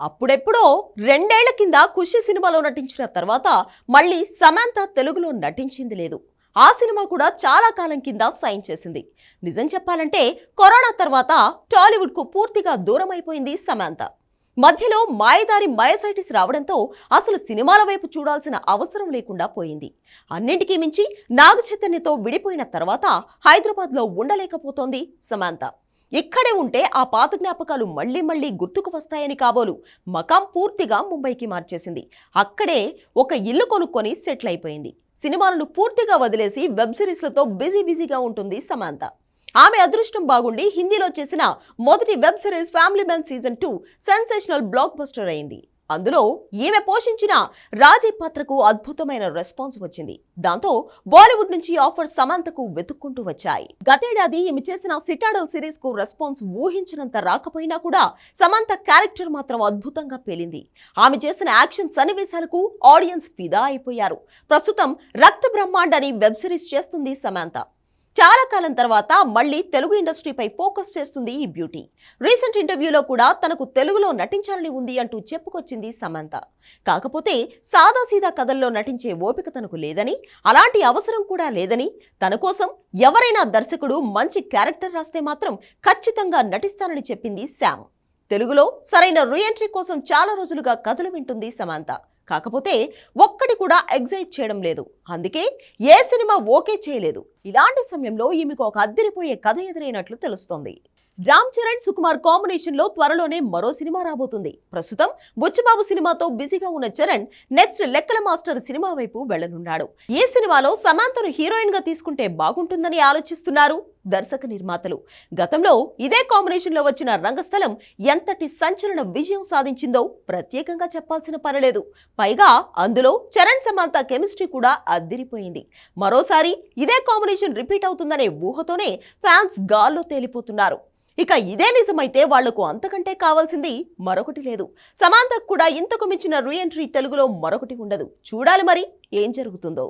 అప్పుడెప్పుడో రెండేళ్ళ కింద ఖుషి సినిమాలో నటించిన తర్వాత మళ్ళీ సమంత తెలుగులో నటించింది లేదు. ఆ సినిమా కూడా చాలా కాలం కింద సైన్ చేసింది. నిజం చెప్పాలంటే కరోనా తర్వాత టాలీవుడ్కు పూర్తిగా దూరం అయిపోయింది సమంత. మధ్యలో మాయదారి మయసైటిస్ రావడంతో అసలు సినిమాల వైపు చూడాల్సిన అవసరం లేకుండా పోయింది. అన్నింటికీ మించి నాగ చైతన్యతో విడిపోయిన తర్వాత హైదరాబాద్లో ఉండలేకపోతోంది సమంత. ఇక్కడే ఉంటే ఆ పాత జ్ఞాపకాలు మళ్ళీ మళ్ళీ గుర్తుకు వస్తాయని కాబోలు మకాం పూర్తిగా ముంబైకి మార్చేసింది. అక్కడే ఒక ఇల్లు కొనుక్కొని సెటిల్ అయిపోయింది. సినిమాలను పూర్తిగా వదిలేసి వెబ్ సిరీస్లతో బిజీ బిజీగా ఉంటుంది సమాంత. ఆమె అదృష్టం బాగుండి హిందీలో చేసిన మొదటి web series family man season two sensational blockbuster అయింది. అందులో ఈమె పోషించిన రాజీ పాత్రకు అద్భుతమైన రెస్పాన్స్ వచ్చింది. దాంతో బాలీవుడ్ నుంచి ఆఫర్ సమంతకు వెతుక్కుంటూ వచ్చాయి. గతేడాది ఈమె చేసిన సిటాడల్ సిరీస్కు రెస్పాన్స్ ఊహించినంత రాకపోయినా కూడా సమంత క్యారెక్టర్ మాత్రం అద్భుతంగా పేలింది. ఆమె చేసిన యాక్షన్ సన్నివేశాలకు ఆడియన్స్ ఫిదా అయిపోయారు. ప్రస్తుతం రక్త బ్రహ్మాండ్ అని వెబ్ సిరీస్ చేస్తుంది సమంత. చాలా కాలం తర్వాత మళ్ళీ తెలుగు ఇండస్ట్రీపై ఫోకస్ చేస్తుంది ఈ బ్యూటీ. రీసెంట్ ఇంటర్వ్యూలో కూడా తనకు తెలుగులో నటించాలని ఉంది అంటూ చెప్పుకొచ్చింది సమంత. కాకపోతే సాదాసీదా కథల్లో నటించే ఓపిక తనకు లేదని అలాంటి అవసరం కూడా లేదని తన కోసం ఎవరైనా దర్శకుడు మంచి క్యారెక్టర్ రాస్తే మాత్రం ఖచ్చితంగా నటిస్తానని చెప్పింది శామ్ తెలుగులో సరైన రీఎంట్రీ కోసం చాలా రోజులుగా కథలు వింటుంది సమంత. కాకపోతే ఒక్కటి కూడా ఎగ్జైట్ చేయడం లేదు. అందుకే ఏ సినిమా ఓకే చేయలేదు. ఇలాంటి సమయంలో ఈమెకు ఒక అద్దరిపోయే కథ ఎదురైనట్లు తెలుస్తోంది. రామ్ చరణ్ సుకుమార్ కాంబినేషన్లో త్వరలోనే మరో సినిమా రాబోతుంది. ప్రస్తుతం బుచ్చబాబు సినిమాతో బిజీగా ఉన్న Charan next Lekkala master cinema వైపు వెళ్ళనున్నాడు ఈ సినిమాలో సమాంతను హీరోయిన్గా తీసుకుంటే బాగుంటుందని ఆలోచిస్తున్నారు. దర్శక నిర్మాతలు. గతంలో ఇదే కాంబినేషన్లో వచ్చిన రంగస్థలం ఎంతటి సంచలన విజయం సాధించిందో ప్రత్యేకంగా చెప్పాల్సిన పనిలేదు పైగా అందులో చరణ్ సమాంత కెమిస్ట్రీ కూడా అద్దిరిపోయింది. మరోసారి ఇదే కాంబినేషన్ రిపీట్ అవుతుందనే ఊహతోనే ఫ్యాన్స్ గాల్లో తేలిపోతున్నారు. ఇక ఇదే నిజమైతే వాళ్ళకు అంతకంటే కావాల్సింది మరొకటి లేదు. సమాంతకు కూడా ఇంతకు మించిన రీఎంట్రీ తెలుగులో మరొకటి ఉండదు. చూడాలి మరి ఏం జరుగుతుందో.